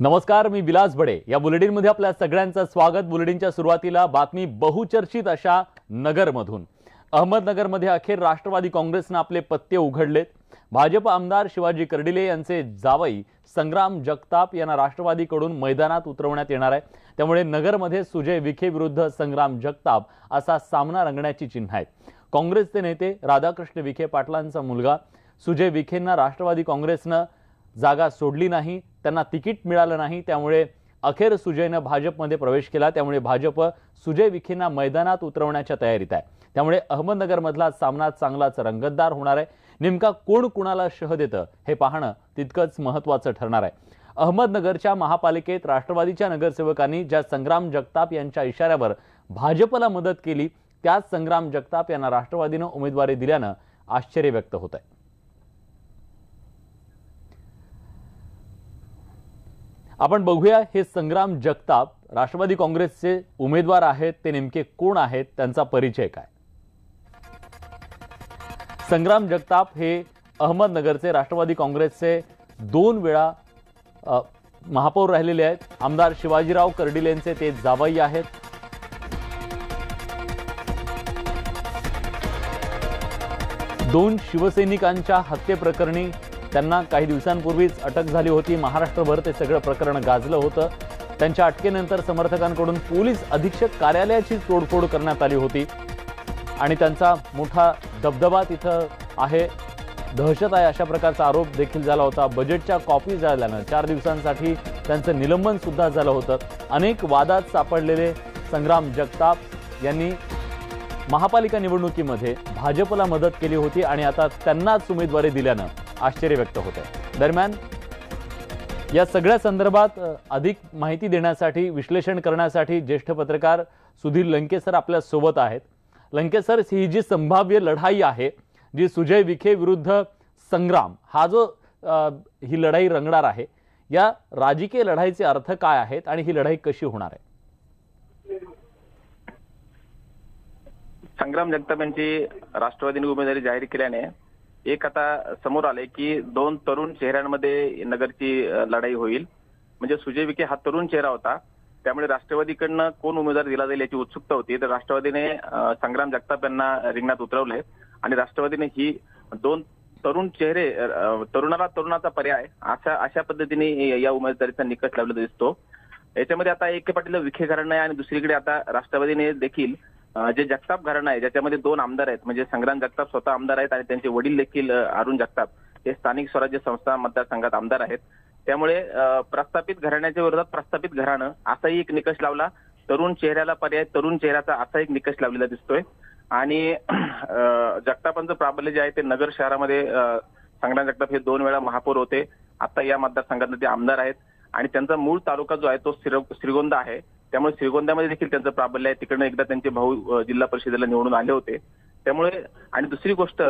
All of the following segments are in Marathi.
नमस्कार मी विलास बडे. या बुलेटिनमध्ये आपल्या सगळ्यांचं स्वागत. बुलेटिनच्या सुरुवातीला बातमी बहुचर्चित अशा नगरमधून. अहमदनगरमध्ये अखेर राष्ट्रवादी काँग्रेसनं आपले पत्ते उघडलेत. भाजप आमदार शिवाजी कर्डिले यांचे जावई संग्राम जगताप यांना राष्ट्रवादीकडून मैदानात उतरवण्यात येणार आहे. त्यामुळे नगरमध्ये सुजय विखे विरुद्ध संग्राम जगताप असा सामना रंगण्याची चिन्ह आहेत काँग्रेसचे नेते राधाकृष्ण विखे पाटलांचा मुलगा. सुजय विखेंना राष्ट्रवादी काँग्रेसनं जागा सोडली नाही. त्यांना तिकीट मिळालं नाही त्यामुळे अखेर सुजयनं भाजपमध्ये प्रवेश केला. त्यामुळे भाजप सुजय विखेंना मैदानात उतरवण्याच्या तयारीत आहे. त्यामुळे अहमदनगरमधला सामना चांगलाच रंगतदार होणार आहे. नेमका कोण कुणाला शह देतं हे पाहणं तितकंच महत्त्वाचं ठरणार आहे. अहमदनगरच्या महापालिकेत राष्ट्रवादीच्या नगरसेवकांनी ज्या संग्राम जगताप यांच्या इशाऱ्यावर भाजपला मदत केली त्याच संग्राम जगताप यांना राष्ट्रवादीनं उमेदवारी दिल्यानं आश्चर्य व्यक्त होत आहे आपण बघूया हे संग्राम जगताप राष्ट्रवादी काँग्रेसचे उमेदवार आहेत ते नेमके कोण आहेत त्यांचा परिचय काय? संग्राम जगताप हे अहमदनगरचे राष्ट्रवादी काँग्रेसचे दोन वेळा महापौर राहिलेले आहेत. आमदार शिवाजीराव कर्डिलेंचे ते जावई आहेत. दोन शिवसैनिकांच्या हत्येप्रकरणी त्यांना काही दिवसांपूर्वीच अटक झाली होती. महाराष्ट्रभर ते सगळं प्रकरण गाजलं होतं. त्यांच्या अटकेनंतर समर्थकांकडून पोलीस अधीक्षक कार्यालयाची तोडफोड करण्यात आली होती. आणि त्यांचा मोठा दबदबा तिथं आहे. दहशत आहे अशा प्रकारचा आरोप देखील झाला होता. बजेटच्या कॉपी झाल्यानं चार दिवसांसाठी त्यांचं निलंबन सुद्धा झालं होतं. अनेक वादात सापडलेले संग्राम जगताप यांनी महापालिका निवडणुकीमध्ये भाजपला मदत केली होती आणि आता त्यांनाच उमेदवारी दिल्यानं आश्चर्य व्यक्त होत. आहे दरम्यान या सगळ्या संदर्भात अधिक माहिती देण्यासाठी विश्लेषण करण्यासाठी ज्येष्ठ पत्रकार सुधीर लंके सर आपल्यासोबत आहेत. लंके सर ही जी संभाव्य लढाई आहे जी सुजय विखे विरुद्ध संग्राम हा जो ही लढाई रंगणार आहे या राजकीय लढाईचे अर्थ काय आहेत आणि ही लढाई कशी होणार आहे? संग्राम जगताप यांची राष्ट्रवादीने उमेदवारी जाहीर केल्याने एक आता समोर आले की दोन तरुण चेहऱ्यांमध्ये नगरची लढाई होईल. म्हणजे सुजय विखे हा तरुण चेहरा होता. त्यामुळे राष्ट्रवादीकडनं कोण उमेदवार दिला जाईल याची उत्सुकता होती. तर राष्ट्रवादीने संग्राम जगताप यांना रिंगणात उतरवले आणि राष्ट्रवादीने ही दोन तरुण चेहरे तरुणाला तरुणाचा पर्याय अशा अशा पद्धतीने या उमेदवारीचा निकष लावलेला दिसतो. याच्यामध्ये आता एक पाटील विखे घराणं आहे आणि दुसरीकडे आता राष्ट्रवादीने देखील जे जगताप घराणं आहे ज्याच्यामध्ये दोन आमदार आहेत म्हणजे संग्राम जगताप स्वतः आमदार आहेत आणि त्यांचे वडील देखील अरुण जगताप हे स्थानिक स्वराज्य संस्था मतदारसंघात आमदार आहेत. त्यामुळे प्रस्थापित घराण्याच्या विरोधात प्रस्थापित घराणं असाही एक निकष लावला. तरुण चेहऱ्याला पर्याय तरुण चेहऱ्याचा असा एक निकष लावलेला दिसतोय. आणि जगतापांचं प्राबल्य जे आहे ते नगर शहरामध्ये संग्राम जगताप हे दोन वेळा महापौर होते. आता या मतदारसंघातले ते आमदार आहेत. आणि त्यांचा मूळ तालुका जो आहे तो श्रीगोंदा आहे. त्यामुळे श्रीगोंद्यामध्ये देखील त्यांचं प्राबल्य आहे. तिकडनं एकदा त्यांचे भाऊ जिल्हा परिषदेला निवडून आले होते. त्यामुळे आणि दुसरी गोष्ट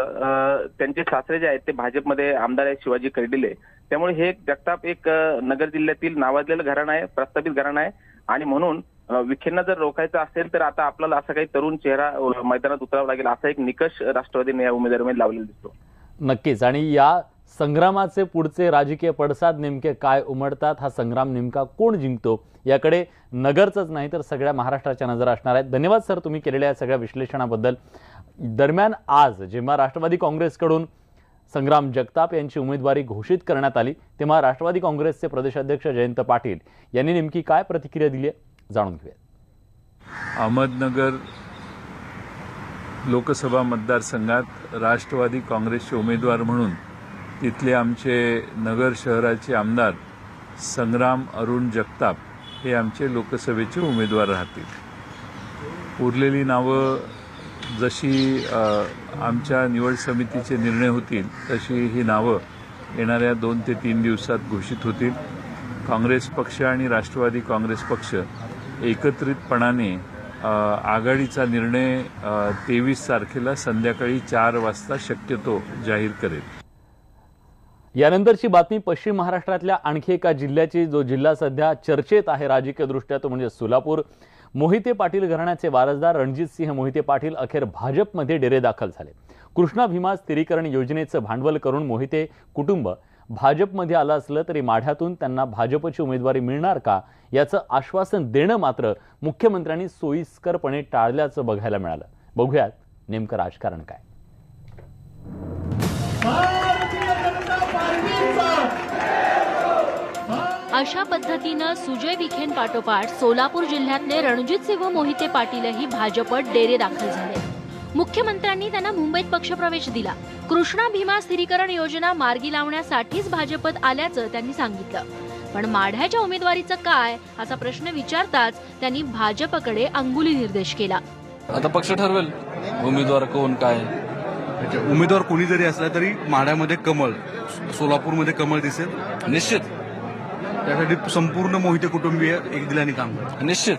त्यांचे सासरे जे आहेत ते भाजपमध्ये आमदार आहेत शिवाजी कर्डिले. त्यामुळे हे एक जगताप एक नगर जिल्ह्यातील नावाजलेलं घराणं आहे प्रस्थापित घराणं आहे. आणि म्हणून विखेंना जर रोखायचं असेल तर आता आपल्याला असा काही तरुण चेहरा मैदानात उतरावा लागेल. असा एक निकष राष्ट्रवादीने या उमेदवारीमध्ये लावलेला दिसतो. नक्कीच. आणि या संग्रामाचे पुढचे राजकीय पडसाद नेमके काय उमडतात हा संग्राम नेमका कोण जिंकतो? याकडे नगरचंच नाही तर सगळ्या महाराष्ट्राच्या नजर असणार आहेत. धन्यवाद सर तुम्ही केलेल्या या सगळ्या विश्लेषणाबद्दल. दरम्यान आज जेव्हा राष्ट्रवादी काँग्रेसकडून संग्राम जगताप यांची उमेदवारी घोषित करण्यात आली तेव्हा राष्ट्रवादी काँग्रेसचे प्रदेशाध्यक्ष जयंत पाटील यांनी नेमकी काय प्रतिक्रिया दिली आहे? जाणून घेऊया अहमदनगर लोकसभा मतदारसंघात राष्ट्रवादी काँग्रेसचे उमेदवार म्हणून तिथले आमचे नगर शहराचे आमदार संग्राम अरुण जगताप हे आमचे लोकसभेचे उमेदवार राहतील. उरलेली नावं जशी आमच्या निवड समितीचे निर्णय होतील तशी ही नावं येणाऱ्या दोन ते तीन दिवसात घोषित होतील. काँग्रेस पक्ष आणि राष्ट्रवादी काँग्रेस पक्ष एकत्रितपणाने आघाडीचा निर्णय तेवीस तारखेला संध्याकाळी चार वाजता शक्यतो जाहीर करेल. यानंतरची बातमी पश्चिम महाराष्ट्रातल्या आणखी एका जिल्ह्याची जो जिल्हा सध्या चर्चेत आहे राजकीयदृष्ट्या तो म्हणजे सोलापूर. मोहिते पाटील घराण्याचे वारसदार रणजितसिंह मोहिते पाटील अखेर भाजपमध्ये डेरे दाखल झाले. कृष्णा भीमा स्थिरीकरण योजनेचं भांडवल करून मोहिते कुटुंब भाजपमध्ये आलं असलं तरी माढ्यातून त्यांना भाजपची उमेदवारी मिळणार का याचं आश्वासन देणं मात्र मुख्यमंत्र्यांनी सोयीस्करपणे टाळल्याचं बघायला मिळालं. बघूयात नेमकं राजकारण काय भारतीय जनता पार्टीचा अशा पद्धतीनं सुजय विखेंपाठोपाठ सोलापूर जिल्ह्यातले रणजितसिंह मोहिते पाटीलही भाजपत डेरे दाखल झाले. मुख्यमंत्र्यांनी त्यांना मुंबईत पक्षप्रवेश दिला. कृष्णा भीमा स्थिरीकरण योजना मार्गी लावण्यासाठीच भाजपत आल्याचं त्यांनी सांगितलं. पण माढ्याच्या उमेदवारीचं काय असा प्रश्न विचारताच त्यांनी भाजपकडे अंगुली निर्देश केला. आता पक्ष ठरवेल उमेदवार कोण काय. उमेदवार कोणी जरी असला तरी माढ्यामध्ये कमळ सोलापूरमध्ये कमळ दिसेल. निश्चित. त्यासाठी संपूर्ण मोहिते कुटुंबीय एक दिलाने काम करतात. निश्चित.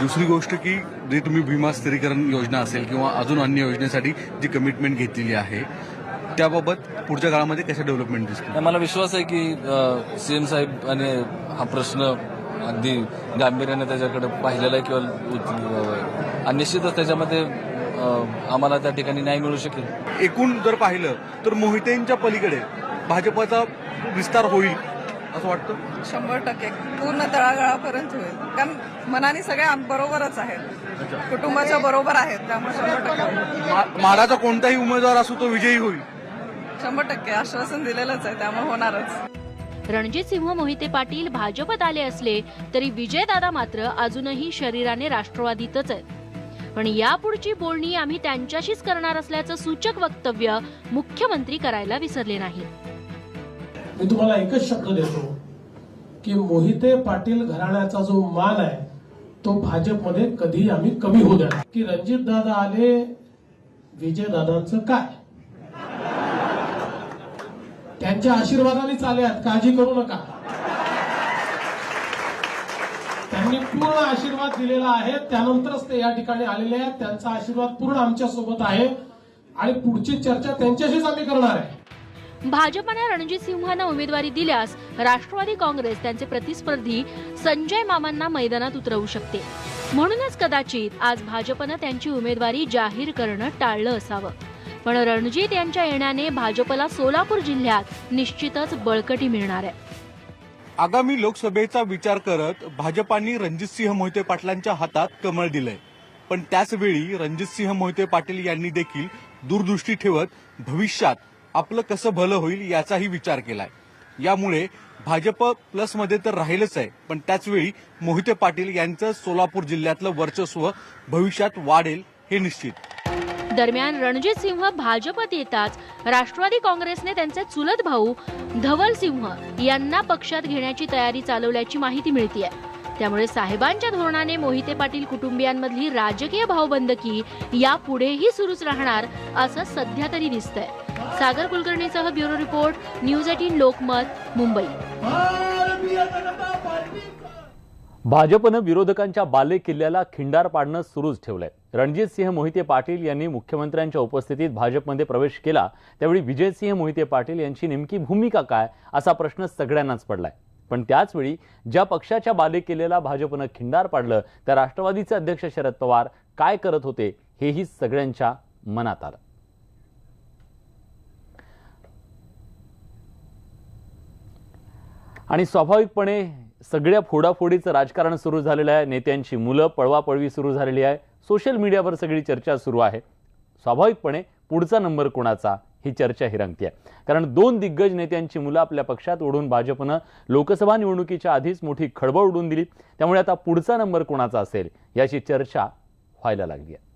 दुसरी गोष्ट की जे तुम्ही भीमा स्थिरीकरण योजना असेल किंवा अजून अन्य योजनेसाठी जी कमिटमेंट घेतलेली आहे त्याबाबत पुढच्या काळामध्ये कशा डेव्हलपमेंट दिसतील? नाही, मला विश्वास आहे की सीएम साहेब आणि हा प्रश्न अगदी गांभीर्याने त्याच्याकडे पाहिलेला आहे किंवा निश्चितच त्याच्यामध्ये आम्हाला त्या ठिकाणी न्याय मिळू शकेल. एकूण जर पाहिलं तर मोहितेंच्या पलीकडे भाजपाचा विस्तार होईल असं वाटतं? शंभर टक्के. पूर्ण तळागाळापर्यंत होईल. कारण मनाने सगळे आम- बरोबरच आहेत. कुटुंबाच्या बरोबर आहेत त्यामुळे शंभर टक्के. मा- कोणताही उमेदवार असो तो विजयी होईल. शंभर टक्के. आश्वासन दिलेलंच आहे त्यामुळे होणारच. रणजितसिंह मोहिते पाटील भाजपत आले असले तरी विजयदादा मात्र अजूनही शरीराने राष्ट्रवादीतच आहेत. पण यापुढची बोलणी आम्ही त्यांच्याशीच करणार असल्याचं सूचक वक्तव्य मुख्यमंत्री करायला विसरले नाही मी तुम्हाला एकच शब्द देतो की मोहिते पाटील घराण्याचा जो मान आहे तो भाजपमध्ये कधी आम्ही कमी होऊ द्या की रणजित दादा आले विजय दादांचं काय? त्यांच्या आशीर्वादानेच आले आहेत काळजी करू नका. त्यांनी पूर्ण आशीर्वाद दिलेला आहे त्यानंतरच ते या ठिकाणी आलेले आहेत त्यांचा आशीर्वाद पूर्ण आमच्यासोबत आहे. आणि पुढची चर्चा त्यांच्याशीच आम्ही करणार आहे. भाजपने रणजित सिंहांना उमेदवारी दिल्यास राष्ट्रवादी काँग्रेस त्यांचे प्रतिस्पर्धी संजय मामांना मैदानात उतरवू शकते. म्हणूनच कदाचित आज भाजपनं त्यांची उमेदवारी जाहीर करणं टाळलं असावं. पण रणजित यांच्या येण्याने भाजपला सोलापूर जिल्ह्यात निश्चितच बळकटी मिळणार आहे. आगामी लोकसभेचा विचार करत भाजपाने रणजितसिंह मोहिते पाटलांच्या हातात कमळ दिलंय. पण त्याचवेळी रणजितसिंह मोहिते पाटील यांनी देखील दूरदृष्टी ठेवत भविष्यात आपलं कसं भलं होईल याचाही विचार केलाय. यामुळे भाजप प्लसमध्ये तर राहिलंच आहे पण त्याचवेळी मोहिते पाटील यांचं सोलापूर जिल्ह्यातलं वर्चस्व भविष्यात वाढेल हे निश्चित. दरम्यान रणजित सिंह भाजपत येताच राष्ट्रवादी काँग्रेसने त्यांचे चुलत भाऊ धवल सिंह यांना पक्षात घेण्याची तयारी चालवल्याची माहिती मिळते त्यामुळे साहेबांच्या धोरणाने मोहिते पाटील कुटुंबियांमधली राजकीय भावबंदकी यापुढेही सुरूच राहणार असं सध्या तरी दिसतंय. Sagar कुलकर्णीसह bureau report news eighteen Lokmat Mumbai. भाजपनं विरोधकांच्या बाले किल्ल्याला खिंडार पाडणं सुरूच ठेवलंय. रणजितसिंह मोहिते पाटील यांनी मुख्यमंत्र्यांच्या उपस्थितीत भाजपमध्ये प्रवेश केला. त्यावेळी विजयसिंह मोहिते पाटील यांची नेमकी भूमिका काय असा प्रश्न सगळ्यांनाच पडलाय. पण त्याचवेळी ज्या पक्षाच्या बाले किल्ल्याला भाजपनं खिंडार पाडलं त्या राष्ट्रवादीचे अध्यक्ष शरद पवार काय करत होते हेही सगळ्यांच्या मनात आलं. आणि स्वाभाविकपणे सगळ्या फोडाफोडीचं राजकारण सुरू झालेलं आहे. नेत्यांची मुलं पळवापळवी सुरू झालेली आहे. सोशल मीडियावर सगळी चर्चा सुरू आहे. स्वाभाविकपणे पुढचा नंबर कोणाचा ही चर्चा ही आहे कारण दोन दिग्गज नेत्यांची मुलं आपल्या पक्षात ओढून भाजपनं लोकसभा निवडणुकीच्या आधीच मोठी खळबळ उडून दिली. त्यामुळे आता पुढचा नंबर कोणाचा असेल याची चर्चा व्हायला लागली आहे.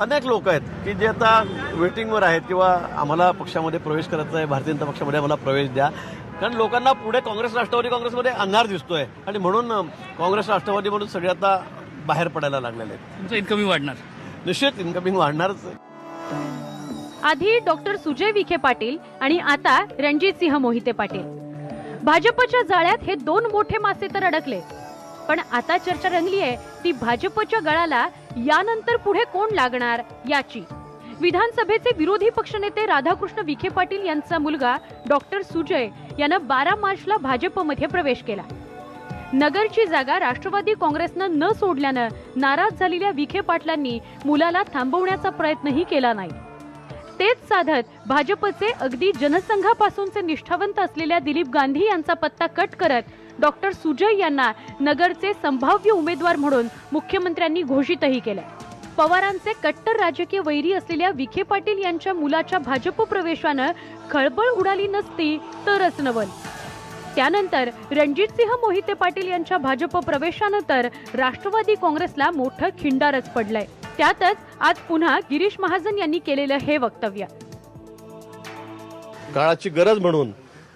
अनेक लोक आहेत की जे आता वेटिंगवर आहेत किंवा आम्हाला पक्षामध्ये प्रवेश करायचा आहे भारतीय जनता पक्षामध्ये आम्हाला प्रवेश द्या. कारण लोकांना पुढे काँग्रेस राष्ट्रवादी काँग्रेसमध्ये अंधार दिसतोय. आणि म्हणून काँग्रेस राष्ट्रवादी म्हणून सगळे आता बाहेर पडायला लागलेले आहेत. तुमचं इन्कमिंग वाढणार. निश्चित इन्कमिंग वाढणारच आहे. आधी डॉक्टर सुजय विखे पाटील आणि आता रणजित सिंह मोहिते पाटील. भाजपच्या जाळ्यात हे दोन मोठे मासे तर अडकले. पण आता चर्चा रंगली आहे ती भाजपच्या गळाला यानंतर पुढे कोण लागणार याची. विधानसभेचे विरोधी पक्षनेते राधाकृष्ण विखे पाटील यांचा मुलगा डॉक्टर सुजय यानं बारा मार्चला भाजपमध्ये प्रवेश केला. नगरची जागा राष्ट्रवादी काँग्रेसनं न सोडल्यानं नाराज झालेल्या विखे पाटलांनी मुलाला थांबवण्याचा प्रयत्नही केला नाही. तेच साधत भाजपचे अगदी जनसंघापासूनचे निष्ठावंत असलेल्या दिलीप गांधी यांचा पत्ता कट करत डॉक्टर सुजय यांना नगरचे संभाव्य उमेदवार म्हणून मुख्यमंत्र्यांनी घोषितही केलं पवारांचे कट्टर राजकीय वैरी असलेल्या विखे पाटील यांच्या मुलाच्या भाजप प्रवेशानं खळबळ उडाली नसती तरच नवल. त्यानंतर रणजितसिंह मोहिते पाटील यांच्या भाजप प्रवेशानंतर राष्ट्रवादी काँग्रेसला मोठं खिंडारच पडलंय. त्यातच आज पुन्हा गिरीश महाजन यांनी केलेलं हे वक्तव्य. काळाची गरज म्हणून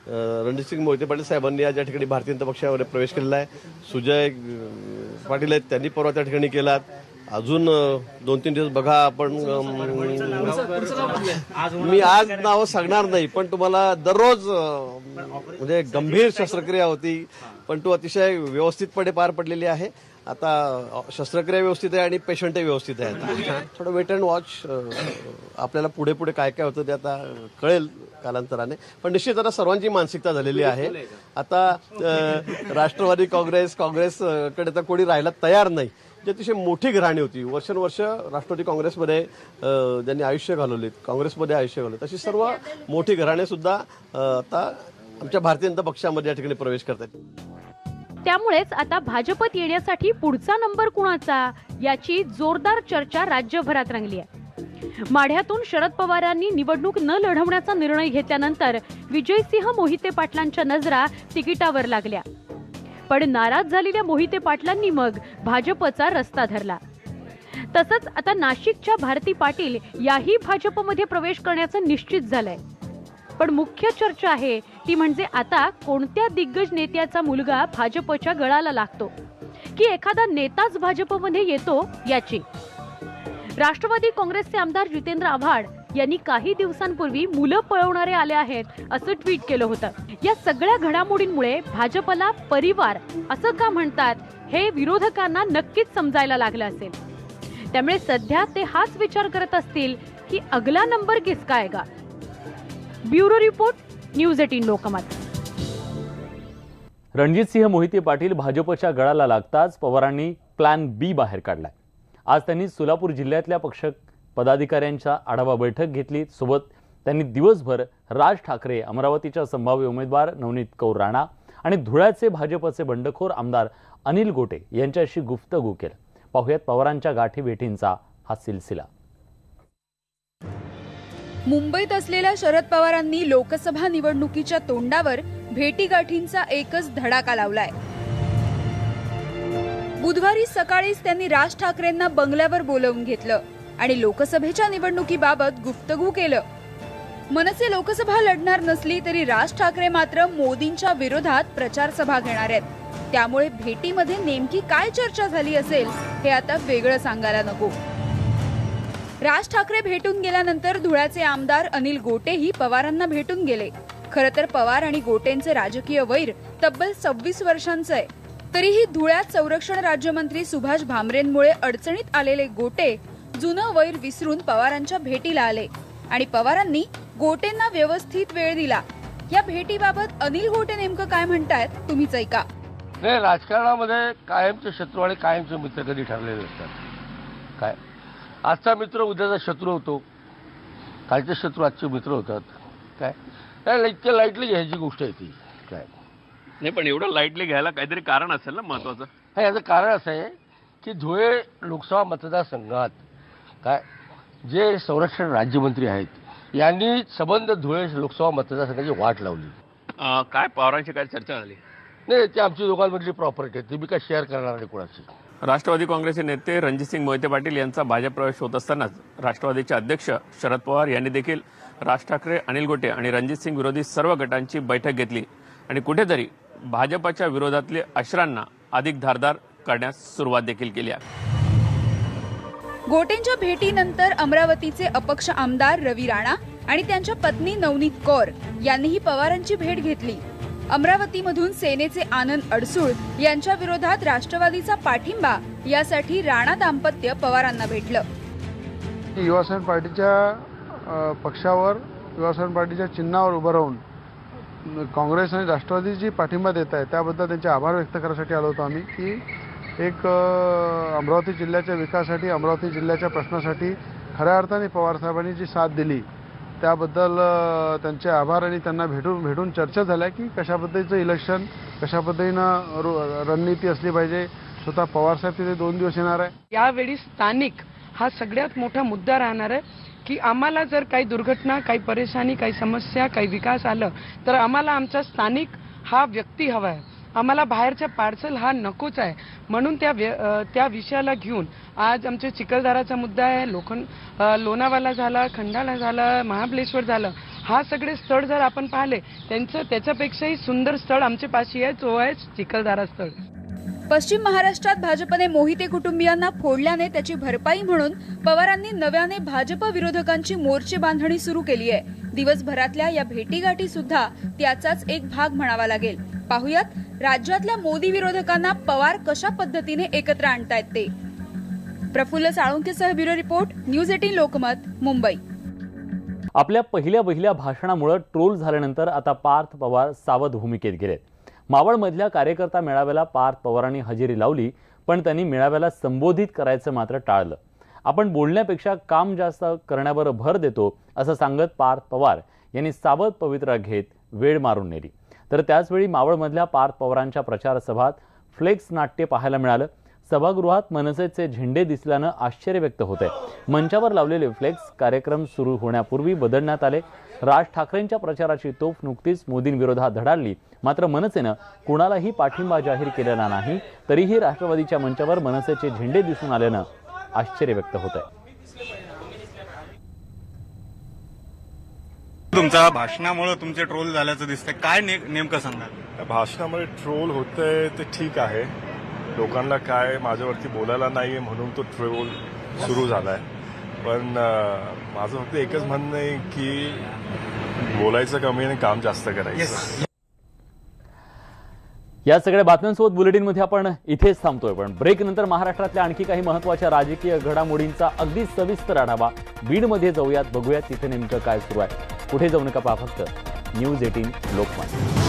अं, रणजितसिंग मोहिते पाटील साहेबांनी आज या ठिकाणी भारतीय जनता पक्षामध्ये प्रवेश केलेला आहे. सुजय पाटील आहेत त्यांनी परवा त्या ठिकाणी केला अजून दोन तीन दिवस बघा आपण मी आज नाव सांगणार नाही पण तुम्हाला दररोज म्हणजे गंभीर शस्त्रक्रिया होती पण तो अतिशय व्यवस्थितपणे पार पडलेली आहे. आता शस्त्रक्रिया व्यवस्थित आहे आणि पेशंटही व्यवस्थित आहे थोडं वेट अँड वॉच आपल्याला पुढे पुढे काय काय होतं ते आता कळेल कालांतराने. पण निश्चित आता सर्वांची मानसिकता झालेली आहे. आता राष्ट्रवादी काँग्रेस काँग्रेस अं, कडे तर कोणी राहायला तयार नाही. जी अतिशय मोठी घराणी होती. वर्षानुवर्ष राष्ट्रवादी काँग्रेसमध्ये ज्यांनी आयुष्य घालवलेत काँग्रेसमध्ये आयुष्य घालवलं तशी सर्व मोठी घराणेसुद्धा आता आमच्या भारतीय जनता पक्षामध्ये या ठिकाणी प्रवेश करतात त्यामुळेच आता भाजपत येण्यासाठी पुढचा नंबर कुणाचा याची जोरदार चर्चा राज्यभरात रंगली आहे. माढ्यातून शरद पवारांनी निवडणूक न लढवण्याचा निर्णय घेतल्यानंतर विजयसिंह मोहिते पाटलांच्या नजरा तिकिटावर लागल्या. पण नाराज झालेल्या मोहिते पाटलांनी मग भाजपचा रस्ता धरला. तसंच आता नाशिकच्या भारती पाटील याही भाजपमध्ये प्रवेश करण्याचं निश्चित झालंय. पण मुख्य चर्चा आहे ती म्हणजे आता कोणत्या दिग्गज नेत्याचा मुलगा भाजपच्या गळाला लागतो? की एखादा नेताच भाजपमध्ये येतो याची? राष्ट्रवादी काँग्रेसचे आमदार जितेंद्र आव्हाड यांनी काही दिवसांपूर्वी मुलं पळवणारे आले आहेत असं ट्विट केलं होतं. या सगळ्या घडामोडींमुळे भाजपला परिवार असं का म्हणतात हे विरोधकांना नक्कीच समजायला लागलं असेल. त्यामुळे सध्या ते हाच विचार करत असतील की अगला नंबर किसका आएगा bureau report news eighteen Lokmat. Ranjitsinh Mohite Patil भाजपच्या गळाला लागताच पवारांनी प्लॅन बी बाहेर काढलाय. आज त्यांनी सोलापूर जिल्ह्यातल्या पक्ष पदाधिकाऱ्यांच्या आढावा बैठक घेतली. सोबत त्यांनी दिवसभर राज ठाकरे अमरावतीच्या संभाव्य उमेदवार नवनीत कौर राणा आणि धुळ्याचे भाजपचे बंडखोर आमदार अनिल गोटे यांच्याशी गुफ्तगू केलं. पाहुयात पवारांच्या गाठी भेटींचा हा सिलसिला. मुंबईत असलेल्या शरद पवारांनी लोकसभा निवडणुकीच्या तोंडावर भेटीगाठींचा एकच धडाका लावलाय. बुधवारी सकाळीच त्यांनी राज ठाकरेंना बंगल्यावर बोलवून घेतलं. आणि लोकसभेच्या निवडणुकीबाबत गुप्तगू केलं. मनसे लोकसभा लढणार नसली तरी राज ठाकरे मात्र मोदींच्या विरोधात प्रचार सभा घेणार आहेत. त्यामुळे भेटीमध्ये नेमकी काय चर्चा झाली असेल हे आता वेगळं सांगायला नको. राज ठाकरे भेटून गेल्यानंतर धुळ्याचे आमदार अनिल गोटेही पवारांना भेटून गेले. खरं तर पवार आणि गोटेंचे राजकीय वैर तब्बल सव्वीस वर्षांचं आहे. तरीही धुळ्यात संरक्षण राज्यमंत्री सुभाष भामरेंमुळे अडचणीत आलेले गोटे जुनं वैर विसरून पवारांच्या भेटीला आले आणि पवारांनी गोटेंना व्यवस्थित वेळ दिला. या भेटीबाबत अनिल गोटे नेमकं काय म्हणतायत तुम्हीच ऐका. नाही राजकारणामध्ये कायमचे शत्रू आणि कायमचे मित्र कधी ठरलेले असतात काय? आजचा मित्र उद्याचा शत्रू होतो. कालचे शत्रू आजचे मित्र होतात. काय? काय इतक्या लाईटली घ्यायची गोष्ट आहे ती. काय? नाही पण एवढं लाईटली घ्यायला काहीतरी कारण असेल ना महत्वाचं? हा याचं कारण असं आहे की धुळे लोकसभा मतदारसंघात काय? जे संरक्षण राज्यमंत्री आहेत यांनी संबंध धुळे लोकसभा मतदारसंघाची वाट लावली. अं, काय पवारांची काय चर्चा झाली? नाही ती आमची दोघांमधली प्रॉपर्टी आहे ती मी काय शेअर करणार नाही कोणाची राष्ट्रवादी काँग्रेसचे नेते रणजितसिंग मोहिते पाटील यांचा भाजप प्रवेश होत असतानाच राष्ट्रवादीचे अध्यक्ष शरद पवार यांनी देखील राज ठाकरे अनिल गोटे आणि रणजितसिंग विरोधी सर्व गटांची बैठक घेतली आणि कुठेतरी भाजपच्या विरोधातले अश्रांना अधिक धारदार करण्यास सुरुवात देखील केली आहे. गोटेंच्या भेटीनंतर अमरावतीचे अपक्ष आमदार रवी राणा आणि त्यांच्या पत्नी नवनीत कौर यांनीही पवारांची भेट घेतली. अमरावतीमधून सेनेचे आनंद अडसूळ यांच्या विरोधात राष्ट्रवादीचा पाठिंबा यासाठी राणा दाम्पत्य पवारांना भेटलं. युवासेना पार्टीच्या पक्षावर युवासेना पार्टीच्या चिन्हावर उभं राहून काँग्रेस आणि राष्ट्रवादी जी पाठिंबा देत आहे त्याबद्दल त्यांचे आभार व्यक्त करण्यासाठी आलो होतो आम्ही की एक अमरावती जिल्ह्याच्या विकासासाठी अमरावती जिल्ह्याच्या प्रश्नासाठी खऱ्या अर्थाने पवारसाहेबांनी जी साथ दिली त्याबद्दल त्यांचे आभार आणि त्यांना भेटून भेटून चर्चा झाल्या की कशा पद्धतीचं इलेक्शन कशा पद्धतीनं रणनीती असली पाहिजे. स्वतः पवारसाहेब तिथे दोन दिवस येणार आहे. यावेळी स्थानिक हा सगळ्यात मोठा मुद्दा राहणार आहे की आम्हाला जर काही दुर्घटना काही परेशानी काही समस्या काही विकास आलं तर आम्हाला आमचा स्थानिक हा व्यक्ती हवा आहे. आम्हाला बाहेरच्या पार्सल हा नकोच आहे. म्हणून त्या व्य- त्या विषयाला घेऊन आज आमच्या चिखलदराचा मुद्दा आहे लोखंड लोणावाला झाला खंडाळा झाला महाबळेश्वर झालं. हा सगळे स्थळ जर आपण पाहिले त्यांचं त्याच्यापेक्षाही सुंदर स्थळ आमच्या पाशी आहे तो आहे चिखलदरा स्थळ. पश्चिम महाराष्ट्रात भाजपने मोहिते कुटुंबियांना फोडल्याने त्याची भरपाई म्हणून पवारांनी नव्याने भाजप विरोधकांची मोर्चे बांधणी सुरू केली आहे. दिवसभरातल्या या भेटीगाठी सुद्धा त्याचाच एक भाग म्हणावा लागेल. पाहुयात राज्यातल्या मोदी विरोधकांना पवार कशा पद्धतीने एकत्र आणतायत ते? Praful साळुंकेसह bureau report news eighteen Lokmat Mumbai. आपल्या पहिल्या पहिल्या भाषणामुळे ट्रोल झाल्यानंतर आता पार्थ पवार सावध भूमिकेत गेलेत. मावळमधल्या कार्यकर्ता मेळाव्याला पार्थ पवारांनी हजेरी लावली पण त्यांनी मेळाव्याला संबोधित करायचं मात्र टाळलं. आपण बोलण्यापेक्षा काम जास्त करण्यावर भर देतो असं सांगत पार्थ पवार यांनी सावध पवित्रा घेत वेळ मारून नेली. तर त्याचवेळी मावळमधल्या पार्थ पवारांच्या प्रचारसभात फ्लेक्स नाट्य पाहायला मिळालं. सभागृहात मनसेचे झेंडे दिसल्यानं आश्चर्य व्यक्त होते आहे मंचावर लावलेले फ्लेक्स कार्यक्रम सुरू होण्यापूर्वी बदलण्यात आले. राज ठाकरेंच्या प्रचाराची तोफ नुकतीच मोदींविरोधात धडाडली. मात्र मनसेनं कुणालाही पाठिंबा जाहीर केलेला नाही. तरीही राष्ट्रवादीच्या मंचावर मनसेचे झेंडे दिसून आल्यानं आश्चर्य व्यक्त होत आहे तुमच्या भाषणामुळे तुमचे ट्रोल झाल्याचं दिसतंय. काय ने- नेमकं सांगाल? भाषणामध्ये ट्रोल होतंय ते ठीक आहे. लोकांना काय माझ्यावरती बोलायला नाहीये म्हणून तो ट्रोल सुरू झालाय. पण माझं फक्त एकच म्हणणं आहे की बोलायचं कमी आणि काम जास्त करायचं. या सगळ्या बातम्यांसोबत बुलेटिनमध्ये आपण इथेच थांबतोय. पण ब्रेक नंतर महाराष्ट्रातल्या आणखी काही महत्त्वाच्या राजकीय घडामोडींचा अगदी सविस्तर आढावा बीडमध्ये जाऊयात. बघूयात तिथे नेमकं काय सुरू आहे. कुठे जाऊ नका पहा फक्त न्यूज एटीन लोकमत